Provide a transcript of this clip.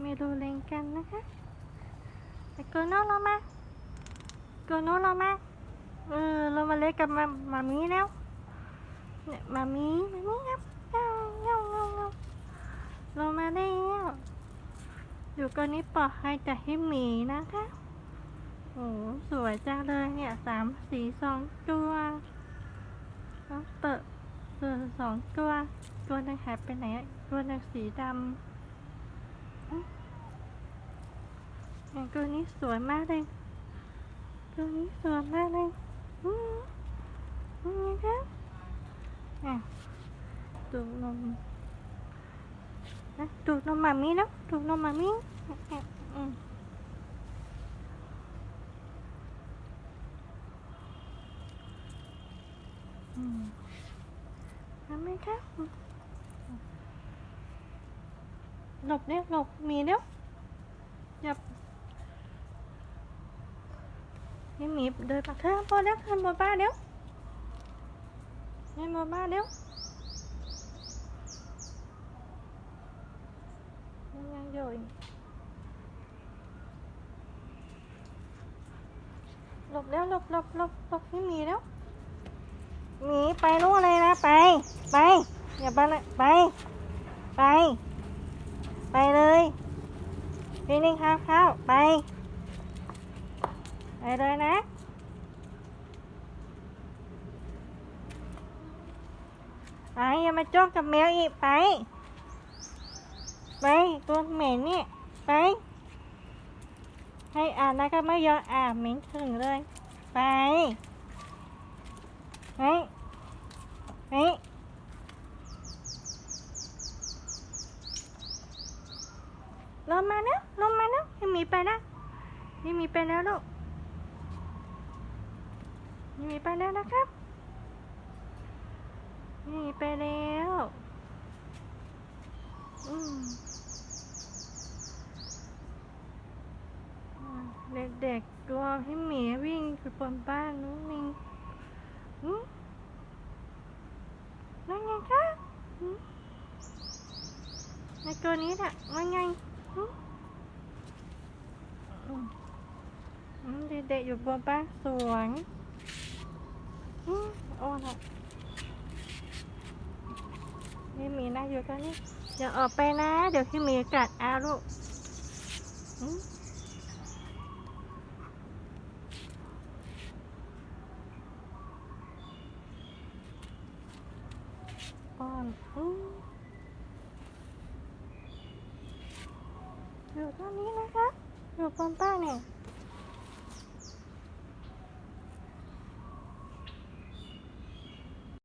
เมดูเล่นกันนะคะแต่โกโน่เรามาโกโน่เรามาเออเรามาเล่นกับมามามีแล้วเนี่ยมามีมามีครับเงาเงาเงาเงาเรามาได้แล้วอยู่กันนี้ปลอดภัยจากฮิมีนะคะโอ้สวยจังเลยเนี่ยสามสีสองตัวต้องเปิดสองตัว ตัวนึงหายไปไหนตัวนึงสีดำ ตัวนี้สวยมากเลย ตัวนี้สวยมากเลยอืมอืมครับอะดูดนมนะดูดนมมามีแล้วดูดนมมามีอะอืมอืมทำไหมครับ หลบเร็วหลบมีเร็วอย่านี่มีเดินมาเถอะพอแล้วขึ้นบนบ้านเดี๋ยวขึ้นบนบ้านเดี๋ยวยังยังอยู่หลบแล้วหลบหลบหลบหลบนี่มีแล้วหมีไปนู่นเลยนะไป ไป อย่าไปเลยไป ไป ไปเลยนี่นี่ข้าวข้าวไป ไปเลยนะ ไปอย่ามาจ้องกับแมวอีกไป ไปตัวเหม็นนี่ไป ให้อ่านแล้วก็ไม่ยอมอ่านเหม็นถึงเลย ไป ไป ไป งมานะลงมานะให้หมีไปนะนี่หมีไปแล้วลูกนี่ไปแล้วนะครับนี่ไปแล้วอืมเด็กๆกลัวพี่หมีวิ่งอยู่บนบ้านนู้นนี่อืมนั่นไงคะในตัวนี้น่ะว่าไง เด็กๆอยู่บนบ้านสวนอืมโอ้ละนี่มีนะอยู่กันนี่อย่าออกไปนะ เดี๋ยวพี่มีกัดอาลูกป้อน อยู่ตรงนี้นะคะอยู่บนป้านเนี่ย